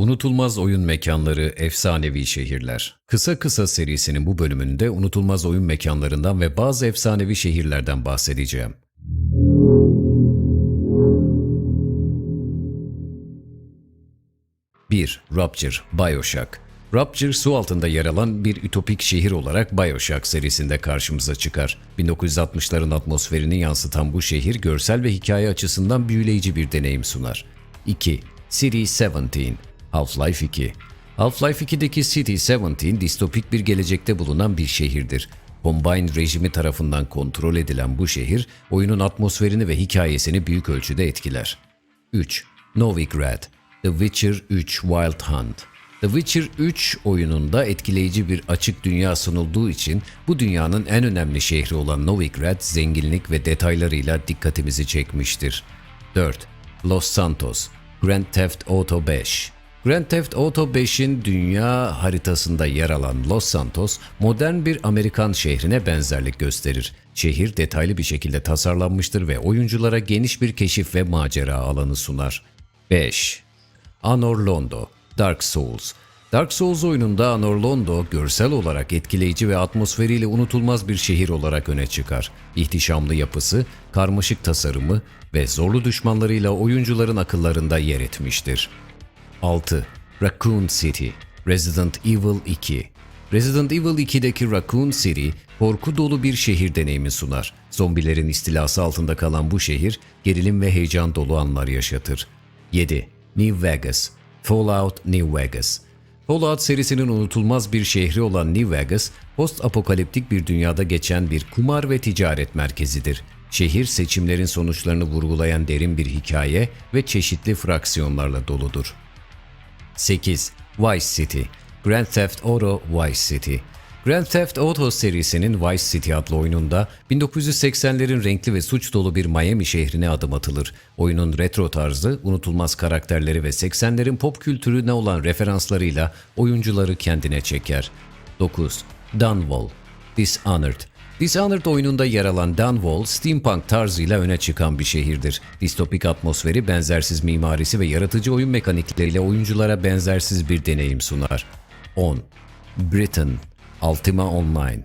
Unutulmaz oyun mekanları, efsanevi şehirler. Kısa Kısa serisinin bu bölümünde unutulmaz oyun mekanlarından ve bazı efsanevi şehirlerden bahsedeceğim. Bir, Rapture, Bioshock. Rapture su altında yer alan bir ütopik şehir olarak Bioshock serisinde karşımıza çıkar. 1960'ların atmosferini yansıtan bu şehir görsel ve hikaye açısından büyüleyici bir deneyim sunar. 2. City 17, Half-Life 2. Half-Life 2'deki City 17 distopik bir gelecekte bulunan bir şehirdir. Combine rejimi tarafından kontrol edilen bu şehir, oyunun atmosferini ve hikayesini büyük ölçüde etkiler. 3. Novigrad The Witcher 3 Wild Hunt The Witcher 3 oyununda etkileyici bir açık dünya sunulduğu için bu dünyanın en önemli şehri olan Novigrad zenginlik ve detaylarıyla dikkatimizi çekmiştir. 4. Los Santos Grand Theft Auto 5 Grand Theft Auto 5'in dünya haritasında yer alan Los Santos, modern bir Amerikan şehrine benzerlik gösterir. Şehir detaylı bir şekilde tasarlanmıştır ve oyunculara geniş bir keşif ve macera alanı sunar. 5. Anor Londo, Dark Souls. Dark Souls oyununda Anor Londo görsel olarak etkileyici ve atmosferiyle unutulmaz bir şehir olarak öne çıkar. İhtişamlı yapısı, karmaşık tasarımı ve zorlu düşmanlarıyla oyuncuların akıllarında yer etmiştir. 6. Raccoon City Resident Evil 2 Resident Evil 2'deki Raccoon City, korku dolu bir şehir deneyimi sunar. Zombilerin istilası altında kalan bu şehir, gerilim ve heyecan dolu anlar yaşatır. 7. New Vegas Fallout New Vegas Fallout serisinin unutulmaz bir şehri olan New Vegas, post-apokaliptik bir dünyada geçen bir kumar ve ticaret merkezidir. Şehir seçimlerin sonuçlarını vurgulayan derin bir hikaye ve çeşitli fraksiyonlarla doludur. 8. Vice City Grand Theft Auto Vice City Grand Theft Auto serisinin Vice City adlı oyununda 1980'lerin renkli ve suç dolu bir Miami şehrine adım atılır. Oyunun retro tarzı, unutulmaz karakterleri ve 80'lerin pop kültürüne olan referanslarıyla oyuncuları kendine çeker. 9. Dunwall Dishonored Dishonored oyununda yer alan Dunwall, steampunk tarzıyla öne çıkan bir şehirdir. Distopik atmosferi, benzersiz mimarisi ve yaratıcı oyun mekanikleriyle oyunculara benzersiz bir deneyim sunar. 10. Britain Ultima Online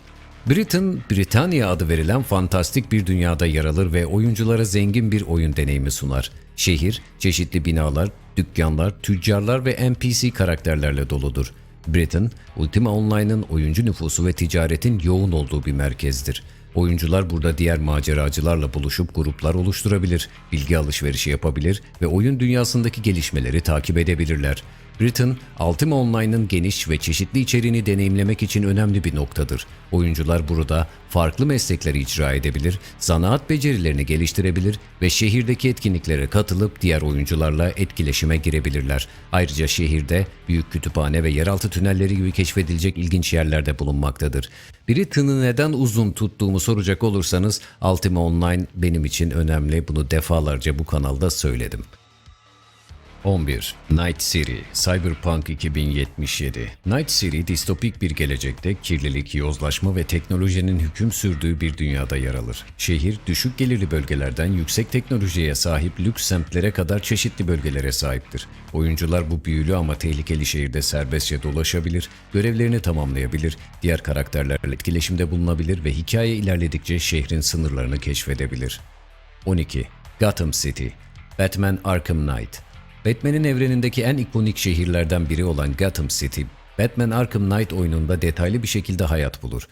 Britain, Britanya adı verilen fantastik bir dünyada yer alır ve oyunculara zengin bir oyun deneyimi sunar. Şehir, çeşitli binalar, dükkanlar, tüccarlar ve NPC karakterlerle doludur. Britain, Ultima Online'ın oyuncu nüfusu ve ticaretin yoğun olduğu bir merkezdir. Oyuncular burada diğer maceracılarla buluşup gruplar oluşturabilir, bilgi alışverişi yapabilir ve oyun dünyasındaki gelişmeleri takip edebilirler. Britain, Ultima Online'ın geniş ve çeşitli içeriğini deneyimlemek için önemli bir noktadır. Oyuncular burada farklı meslekleri icra edebilir, zanaat becerilerini geliştirebilir ve şehirdeki etkinliklere katılıp diğer oyuncularla etkileşime girebilirler. Ayrıca şehirde büyük kütüphane ve yeraltı tünelleri gibi keşfedilecek ilginç yerlerde bulunmaktadır. Britain'ı neden uzun tuttuğumu soracak olursanız Ultima Online benim için önemli. Bunu defalarca bu kanalda söyledim. 11. Night City Cyberpunk 2077 Night City distopik bir gelecekte kirlilik, yozlaşma ve teknolojinin hüküm sürdüğü bir dünyada yer alır. Şehir, düşük gelirli bölgelerden yüksek teknolojiye sahip lüks semtlere kadar çeşitli bölgelere sahiptir. Oyuncular bu büyülü ama tehlikeli şehirde serbestçe dolaşabilir, görevlerini tamamlayabilir, diğer karakterlerle etkileşimde bulunabilir ve hikaye ilerledikçe şehrin sınırlarını keşfedebilir. 12. Gotham City Batman Arkham Knight Batman'in evrenindeki en ikonik şehirlerden biri olan Gotham City, Batman Arkham Knight oyununda detaylı bir şekilde hayat bulur.